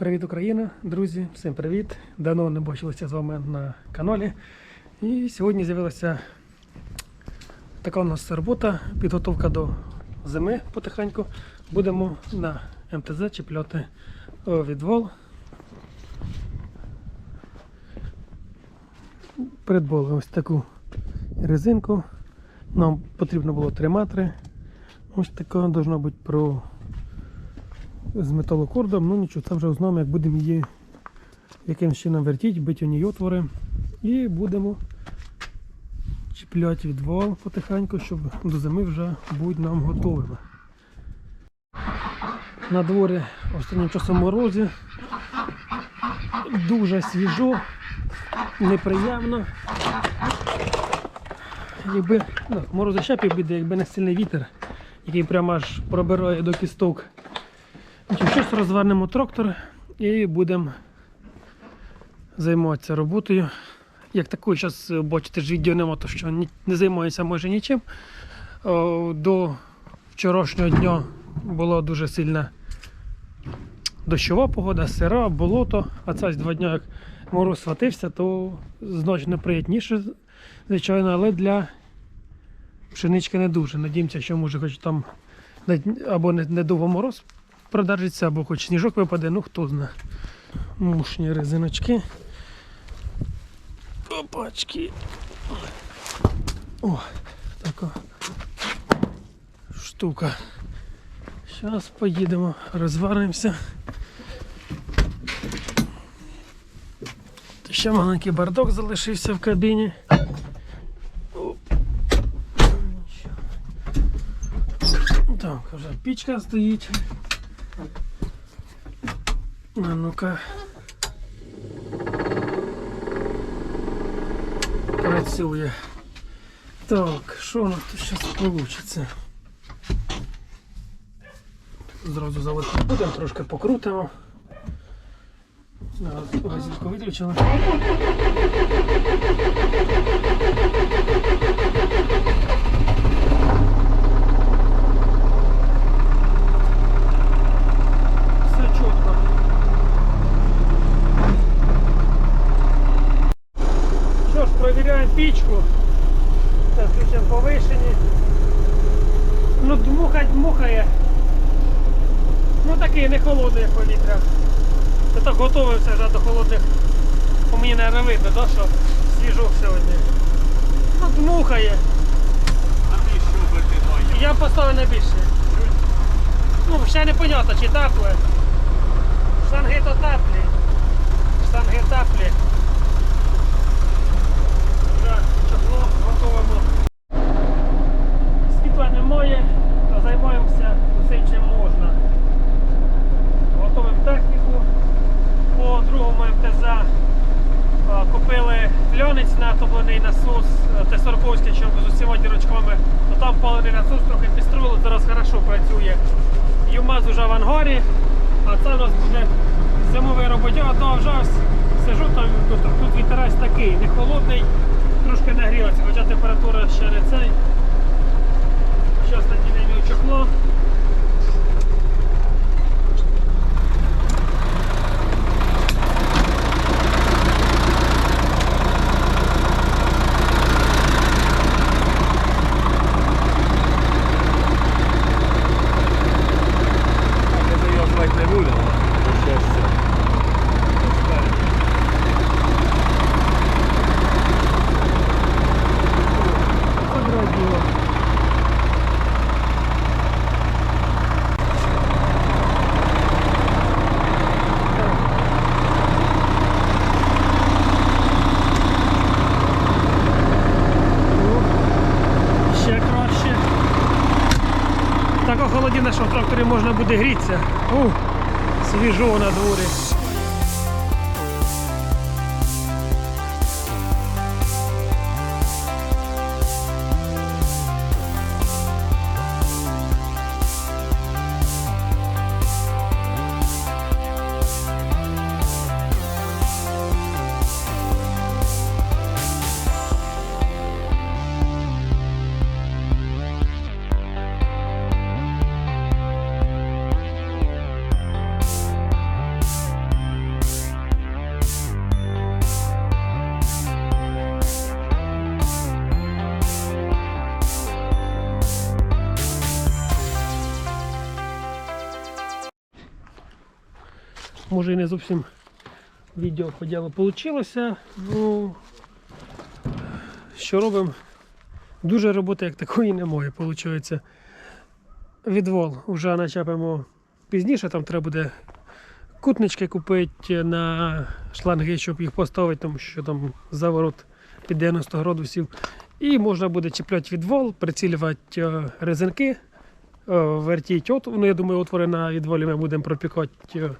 Привіт, Україна, друзі, всім привіт! Давно не бачилися з вами на каналі. І сьогодні з'явилася така у нас робота, підготовка до зими потихеньку. Будемо на МТЗ чіпляти о, відвал. Придбали ось таку резинку. Нам потрібно було 3 метри. Ось така должна бути про з металокордом, ну нічого, це вже узнаємо, як будемо її якимось чином вертіти, бити у ній отвори. І будемо чіпляти відвал потихеньку, щоб до зими вже будуть нам готовими. На дворі останнім часом морозі. Дуже свіжо, неприємно. Якби ну, морози ще півбіди, якби не сильний вітер, який прямо аж пробирає до кісток. Щось розвернемо трактор і будемо займатися роботою. Як такою, зараз бачите, ж відео нема, то що не займаюся майже нічим. До вчорашнього дня була дуже сильна дощова погода, сира, болото, а це два дні, як мороз схватився, то значно приємніше, звичайно, але для пшенички не дуже. Надіємося, що може хоч там або не, не мороз продержиться, або хоч сніжок випаде, ну хто знає. Мушні резиночки. Опачки. О, така штука. Зараз поїдемо, розваримося. Ще маленький бардок залишився в кабіні. Так, вже пічка стоїть. А ну-ка. Працює. Так, що у нас тут зараз вийде? Зразу заводити не будемо, трошки покрутимо. Газівку виключили. Все чітко. Що ж, провіряємо пічку. Так, включимо повишені. Ну, дмухать дмухає. Ну такий не холодний повітря. Це так готувався вже до холодних. По мені не видно, да, що свіжок сьогодні. Ну, дмухає. А ти що би ти має? Я поставив на більше. Ну, ще не понятно, чи тепле. Штанги то теплі. Штанги теплі. Вже чохло готовимо. Світла немає, то займаємося усім чим можна. Готовимо техніку. По другому МТЗ а, купили фльонець на топлений насос Т-40, що з усіма дірочками. То там палений насос трохи підстроїли, зараз хорошо працює. ЮМАЗ уже в ангарі, а це у нас буде зимовий роботяга, то вже сижу там, ну, тут вітерець такий, не холодний, трошки нагрілося, хоча температура ще не цей. Зараз надінемо чохло. Я за його звати не буду. До щастя. Подраділо. Ще краще. Так охолодіне, що в можна буде грітися. У, свіжо на дворі. Може і не зовсім відео по ділу вийшло. Ну, що робимо? Дуже роботи як такої немає, виходить. Відвол вже начепимо пізніше, там треба буде кутнички купити на шланги, щоб їх поставити, тому що там заворот під 90 градусів. І можна буде чіпляти відвол, прицілювати е, резинки, е, вертіть ну, я думаю, отвори на відволі ми будемо пропікати е,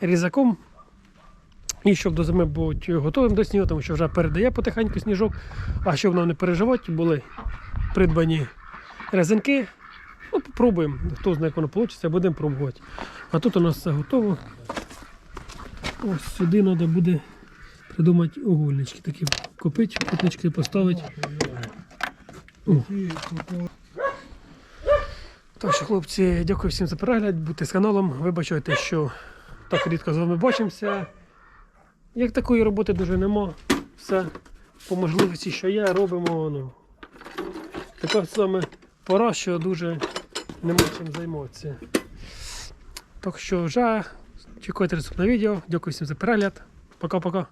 різаком. І щоб до зими бути готовим до снігу, тому що вже передає потихеньку сніжок. А щоб нам не переживати, були придбані резинки. Ну, попробуємо. Хто знає, як воно вийде, будемо пробувати. А тут у нас все готово. Ось сюди треба буде придумати угольнички такі купити, кутнички поставити. О. Що, хлопці, дякую всім за перегляд. Будьте з каналом. Вибачайте, що так рідко з вами бачимося. Як такої роботи дуже нема. Все по можливості, що є, робимо. Ну, така саме пора, що дуже нема чим займатися. Так що вже чекайте наступне відео. Дякую всім за перегляд. Пока-пока.